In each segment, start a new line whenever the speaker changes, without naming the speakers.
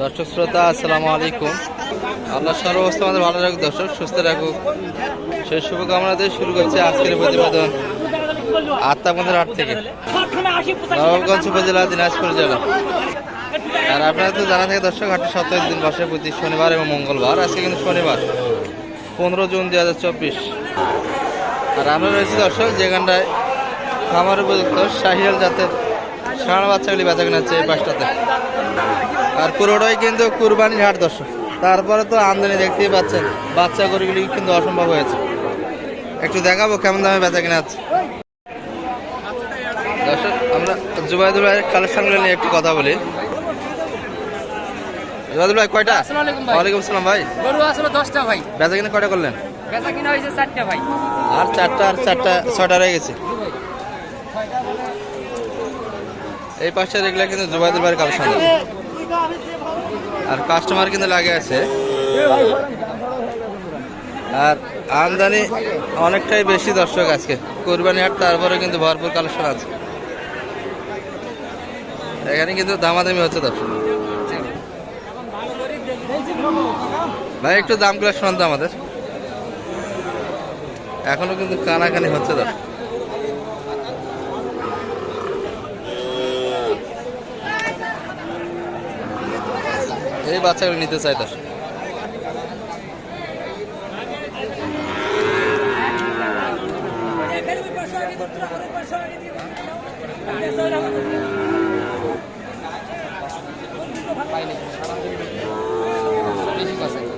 দর্শক শ্রোতা, আসসালামু আলাইকুম। আল্লাহ সর্বাবস্থা আমাদের ভালো রাখুক, দর্শক সুস্থ রাখুক। সেই শুভকামনা দিয়ে শুরু করছে আজকের প্রতিবেদন আত্মাবন্ধের হাট থেকে। নবাবগঞ্জ উপজেলা, দিনাজপুর জেলা। আর আপনারা তো জানা থাকে দর্শক, হাটটি সপ্তাহের দিন বসে প্রতি শনিবার এবং মঙ্গলবার। আজকে কিন্তু শনিবার, পনেরো জুন দু হাজার চব্বিশ। আর আমরা রয়েছি দর্শক যেখানটায় খামার উপযুক্ত শাহিয়াল জাতের সারা বাচ্চাগুলি বেচা কেনা হচ্ছে এই আর পুরোটাই কিন্তু কুরবানির হাট দর্শক। তারপরে তো আমদানি দেখতেই পাচ্ছেন বাচ্চা গরুগুলি কিন্তু অসম্ভব হয়েছে। একটু দেখাবো কেমন দামে বেচা কেনা আছে দর্শক আমরা জুবাইদুল ভাইয়ের কালেকশনগুলো নিয়ে একটু কথা বলি। জুবাইদুল ভাই কয়টা। ওয়ালাইকুম আসসালাম ভাই।
গরু আসলে দশটা ভাই।
বেচা কেনা কয়টা করলেন?
বেচা কিনা হয়েছে চারটা ভাই।
আর চারটা আর চারটা ছয়টা রয়ে গেছে। এই পাশে দেখলে কিন্তু জুবাইদুল ভাইয়ের কালেকশন আর কাস্টমার কিন্তু লাগে আছে। আর আমদানি অনেকটাই বেশি দর্শক আজকে। কোরবানি হাট তারপরে কিন্তু ভরপুর কালেকশন আছে। এখানে কিন্তু দামাদামি হচ্ছে দর্শক। ভাই, একটু দামগুলো শোনান তো আমাদের। এখনও কিন্তু কানাকানি হচ্ছে দর্শক। এই বাচ্চাগুলো নিতে চাই দর্শক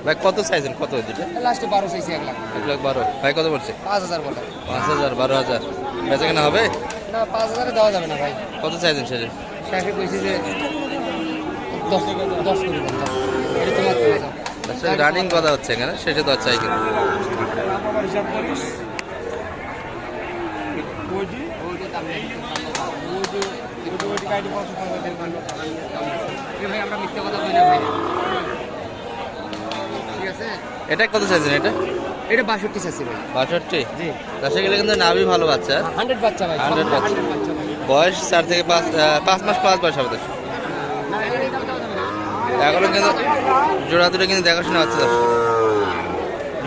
ভাই কত চাইছেন? কত
লাস্টে বারো চাইছি এক লাখ।
এক লাখ বারো। ভাই কত বলছে
পাঁচ হাজার বলে
পাঁচ হাজার বারো হাজার। বেচা কেনা হবে?
না পাঁচ হাজারে দেওয়া যাবে না ভাই।
কত চাইছেন সেটা?
শেষে কইছি যে দশ দশ করে এটা তোমার
রানিং কথা হচ্ছে এখানে সেটা তো চাই কিন্তু এটা কত চাইছেন এটা?
এটা বাষট্টি ভাই।
বাষট্টি?
জি।
দশে গেলে কিন্তু নাভি ভালো বাচ্চা।
হান্ড্রেড বাচ্চা ভাই
100 বাচ্চা।
100 বাচ্চা ভাই।
বয়স চার থেকে পাঁচ পাঁচ মাস পাঁচ বয়স হবে দশ
না এটা দাম দেওয়া যাবে
এখনও কিন্তু জোড়া দুটো কিন্তু দেখাশোনা হচ্ছে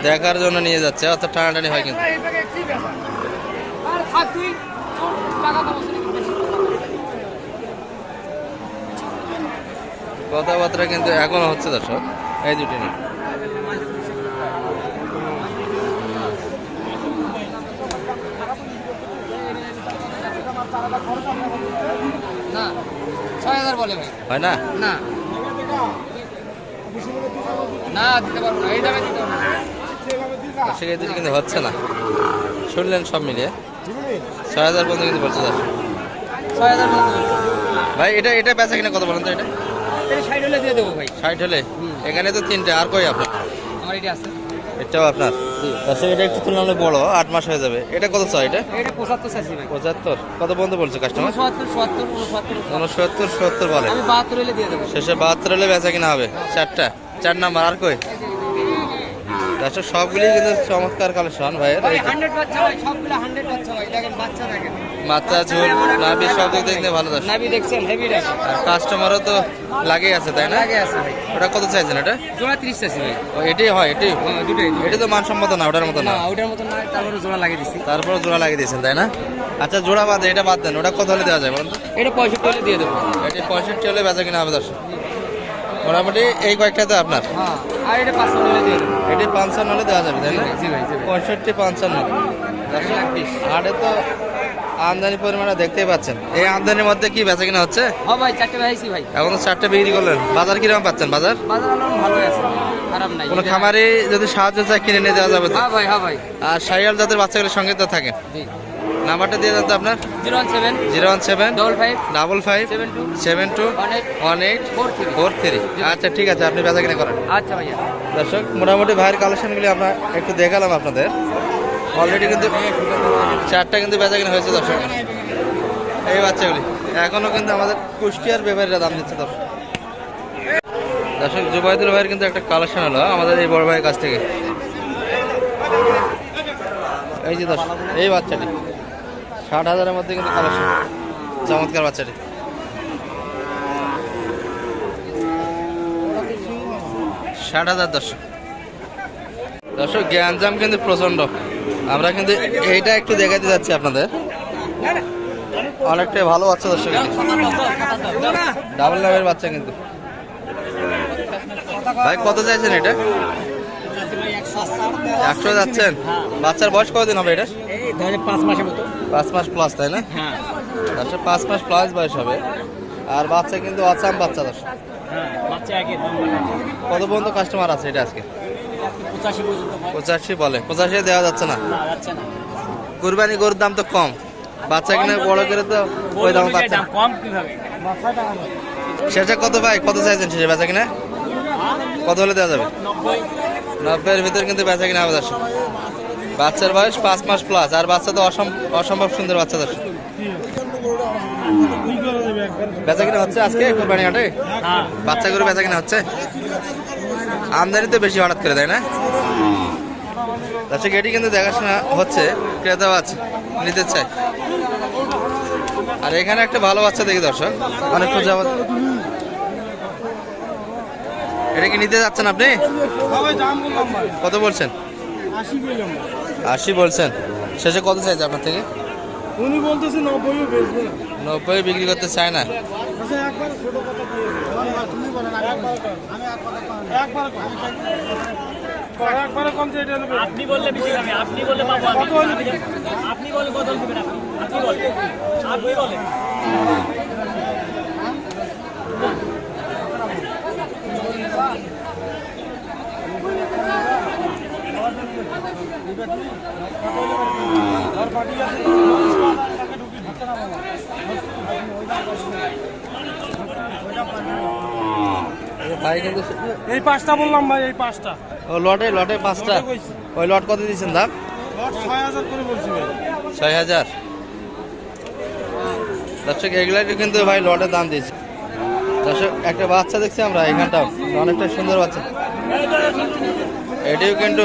দেখার জন্য নিয়ে যাচ্ছে অর্থাৎ টানাটানি হয় কিন্তু। কথাবার্তা কিন্তু এখনও হচ্ছে দর্শক এই দুটি নিয়ে।
না ছয় হাজার বলে ভাই।
হয় না?
না। না দিতে পারব না। এই দামে দিতে পারব না।
দর্শক কিন্তু হচ্ছে না। শুনলেন সব মিলিয়ে? ছয় হাজার পর্যন্ত কিন্তু বলছে দাদা
ছয় হাজার
ভাই এটা এটা বেচা কিনা কত বলেন তো এটা?
এটা ষাট হলে দিয়ে দেবো ভাই।
ষাট হলে? এখানে তো তিনটে আর কই আপনার?
আমার এটা আছে।
এটাও আপনার। দর্শক এটা একটু তুলনামূলক বড় আট মাস হয়ে যাবে। এটা কত চাই এটা?
পঁচাত্তর চাইছি ভাই।
পঁচাত্তর। কত বন্ধ বলছে কাস্টমার
উনসত্তর সত্তর
বলে।
আমি বাহাত্তর হলে দিয়ে দেবো।
শেষে বাহাত্তর হলে বেচা কিনা হবে। চারটা। চার নাম্বার আর কই? দর্শক সবগুলি কিন্তু চমৎকার কালেকশন
ভাই বাচ্চা
ঝোল নাভি সব দিক দেখতে ভালো দর্শক।
নাবি দেখছেন হেভি
আর কাস্টমারও তো লাগেই আছে তাই না?
আগে আছে ভাই।
ওটা কত চাইছেন এটা?
জোড়া তিরিশ চাইছি ভাই।
ও, এটাই হয় এটাই?
দুটোই।
এটা তো মানসম্মত না ওটার মতো
না। ওটার মতো না তারপরে জোড়া লাগিয়ে দিচ্ছি
তারপর জোড়া লাগিয়ে দিয়েছেন তাই না? আচ্ছা জোড়া বাদ এটা বাদ দেন ওটা কত হলে দেওয়া যায় বলুন
এটা পঁয়ষট্টি হলে দিয়ে দেবো।
এটি পঁয়ষট্টি হলে বেচা কিনা হবে দর্শক। মোটামুটি এই কয়েকটা তো আপনার।
হ্যাঁ। আর এটা পাঁচশো হলে দিয়ে দেবো।
এটি পঞ্চান্ন হলে দেওয়া যাবে তাই না?
জি ভাই জি ভাই।
পঁয়ষট্টি পঞ্চান্ন। হাটে তো আমদানি পরিমাণটা দেখতেই পাচ্ছেন। এই আমদানির মধ্যে কি বেচা কিনা হচ্ছে?
হ্যাঁ ভাই চারটে ভাইছি ভাই।
এখন তো চারটে বিক্রি করলেন। বাজার কীরকম পাচ্ছেন বাজার?
বাজার আলম ভালো আছে খারাপ নাই।
কোনো খামারে যদি সাহায্য চায় কিনে নিয়ে দেওয়া যাবে
হ্যাঁ ভাই হ্যাঁ ভাই।
আর সাইয়াল জাতের বাচ্চাগুলোর সঙ্গে তো থাকে।
জি।
নাম্বারটা দিয়ে দেন তো আপনার?
Zero one seven
zero one seven
double five
double five
seven two
seven two
one eight four three.
Four three আচ্ছা ঠিক আছে আপনি বেচা কিনা করেন।
আচ্ছা ভাইয়া।
দর্শক মোটামুটি ভাইয়ের কালেকশনগুলি আমরা একটু দেখালাম আপনাদের। অলরেডি কিন্তু চারটা কিন্তু বেচা কিনা হয়েছে দর্শক। এই বাচ্চাগুলি এখনও কিন্তু আমাদের কুষ্টিয়ার ব্যাপারীরা দাম দিচ্ছে দর্শক। দর্শক জুবাইদুল ভাইয়ের কিন্তু একটা কালেকশন হলো আমাদের এই বড় ভাইয়ের কাছ থেকে। এই যে দর্শক এই বাচ্চাটি। ষাট হাজারের মধ্যে কিন্তু কালেকশন চমৎকার বাচ্চাটি। ষাট হাজার দর্শক। দর্শক জ্ঞানজাম কিন্তু প্রচণ্ড আমরা কিন্তু এইটা একটু দেখাতে যাচ্ছি আপনাদের। অনেকটাই ভালো বাচ্চা দর্শক ডাবল লাভের বাচ্চা কিন্তু। ভাই, কত চাইছেন এটা? একশো যাচ্ছেন? বাচ্চার বয়স কতদিন হবে এটা?
এই পাঁচ মাসের মতো।
পাঁচ মাস প্লাস তাই না?
হ্যাঁ।
দর্শক পাঁচ মাস প্লাস বয়স হবে। আর বাচ্চা কিন্তু আসাম বাচ্চা দর্শক
হ্যাঁ একই
কত পর্যন্ত কাস্টমার আছে এটা আজকে?
পঁচাশি
বলে। পঁচাশি দেওয়া যাচ্ছে না? কুরবানি গরুর দাম তো কম। বাচ্চা কিনে বড় করে তো ওই দাম পাচ্ছে।
কম কীভাবে?
শেষে কত ভাই? কত চাইছেন শেষে বেচা কিনা? কত হলে দেওয়া যাবে?
নব্বই।
নব্বইয়ের ভিতরে কিন্তু বেচা কিনা হবে দর্শক বাচ্চার বয়স পাঁচ মাস প্লাস আর বাচ্চা তো অসম- অসম্ভব সুন্দর বাচ্চা দর্শক বেচা কিনা হচ্ছে আজকে কোরবানি হাটে? বাচ্চা গরু বেচা কিনা হচ্ছে? আমদানি তো বেশি হঠাৎ করে তাই না? দর্শক এটি কিন্তু দেখাশোনা হচ্ছে ক্রেতাও আছে নিতে চাই আর এখানে একটা ভালো বাচ্চা দেখি দর্শক অনেকক্ষণ যাবত এটা কি নিতে যাচ্ছেন আপনি? কত বলছেন?
আশি
বলছেন। শেষে কত চাইছে আপনার থেকে?
উনি বলতেছে নব্বইও বেচবো
নব্বই বিক্রি করতে চায় না।
আচ্ছা
আপনি বললে আপনি বললে? আপনি বলে আপনি আপনি বলেন আপনি বলেন
আর পার্টি আছে
ভাই কিন্তু
এই পাঁচটা বললাম ভাই এই পাঁচটা।
ও লটে লটে পাঁচটা। ওই লট কত দিয়েছেন দাম?
ছয় হাজার
দর্শক এগুলাই কিন্তু ভাই লটের দাম দিয়েছে। দর্শক একটা বাচ্চা দেখছি আমরা এখানটাও। অনেকটা সুন্দর বাচ্চা। এটিও কিন্তু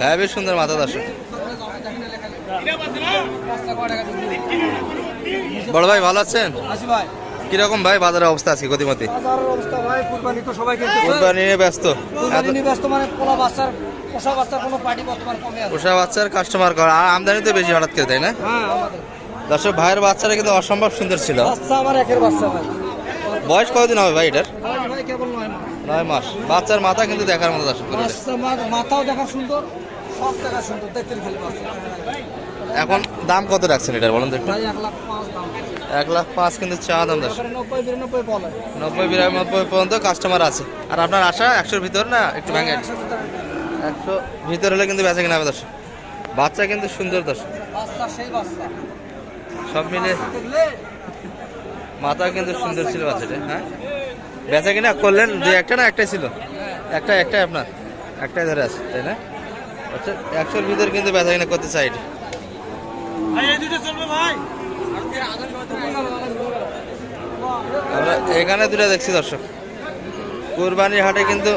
হ্যাঁ বেশ সুন্দর মাথা দর্শক বড় ভাই ভালো আছেন? কীরকম ভাই বাজারের অবস্থা আজকে গতিমতি?
কুরবানি
নিয়ে ব্যস্ত।
মানে পোষা বাচ্চার
কাস্টমার করা। আর আমদানি তো বেশি হঠাৎ করে তাই না?
হ্যাঁ
দর্শক ভাইয়ের বাচ্চারা কিন্তু অসম্ভব সুন্দর ছিল। বয়স কতদিন হবে ভাই এটার?
নয় মাস।
বাচ্চার মাথা কিন্তু দেখার মতো দর্শক।
মাথাও দেখা সুন্দর। সব সুন্দর দেখতে
এখন দাম কত রাখছেন এটার বলুন তো একটু?
এক লাখ পাঁচ
কিন্তু চা দাম
নব্বই বিরানব্বই
পর্যন্ত কাস্টমার আছে। আর আপনার আশা একশোর ভিতর না একটু ভেঙে?
একশো
ভিতর। হলে কিন্তু বেচা কিনা দর্শক বাচ্চা কিন্তু সুন্দর দর্শক সব মিলে মাথা কিন্তু সুন্দর ছিল বাচ্চাটা হ্যাঁ? বেচা কিনা করলেন দুই একটা না একটাই ছিল? একটা একটাই আপনার? একটাই ধরে আছে তাই না? আচ্ছা একশোর ভিতর কিন্তু বেচা কিনা করতে চাই আমরা এখানে দুটো দেখছি দর্শক। কোরবানির হাটে কিন্তু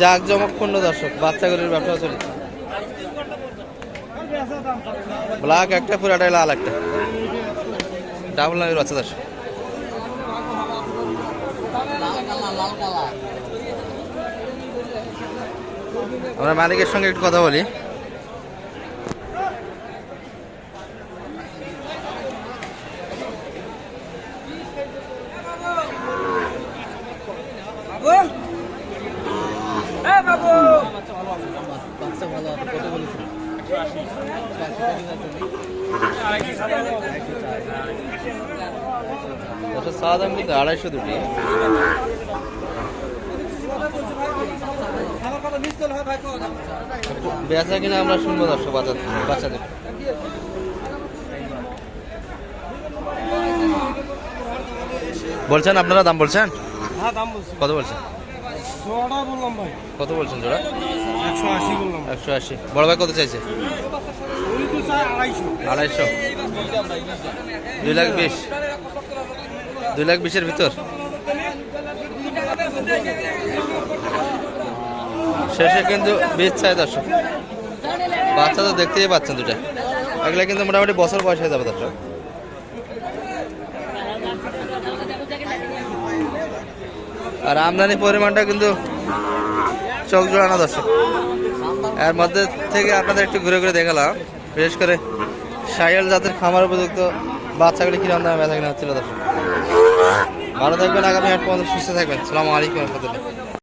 জাক জমকপূর্ণ দর্শক বাচ্চাগুলির ব্যবসা চলেছে। ব্ল্যাক একটা পুরাটাই লাল একটা। ডাবল নামের বাচ্চা দর্শক। আমরা মালিকের সঙ্গে একটু কথা বলি। চা দাম কিন্তু আড়াইশো দুটি
আমার কথা নিশ্চল হয় ভাই কথা
একটু বেচা কিনা আমরা শুনব দর্শক বাচ্চা বাচ্চাদের। বলছেন আপনারা দাম বলছেন?
হ্যাঁ
কত বলছেন? কত বলছেন জোড়া?
একশো আশি
বড় ভাই কত চাইছে? আড়াইশো। দুই লাখ বিশ। দুই লাখ বিশের ভিতর? শেষে কিন্তু বীজ চাই দর্শক। বাচ্চা তো দেখতেই পাচ্ছেন দুটা। এগুলো কিন্তু মোটামুটি বছর বয়স হয়ে যাবে দর্শক। আর আমদানি পরিমাণটা কিন্তু চোখ জোড়ানো দর্শক। এর মধ্যে থেকে আপনাদের একটু ঘুরে ঘুরে দেখালাম। বিশেষ করে সাইয়াল জাতের খামার উপযুক্ত বাচ্চাগুলি কিরম দামে বেচা কিনা হচ্ছিল দর্শক। ভালো থাকবেন, আগামী হাট পর্যন্ত সুস্থ থাকবেন। সালামু আলাইকুম রহমতুল্লাহ।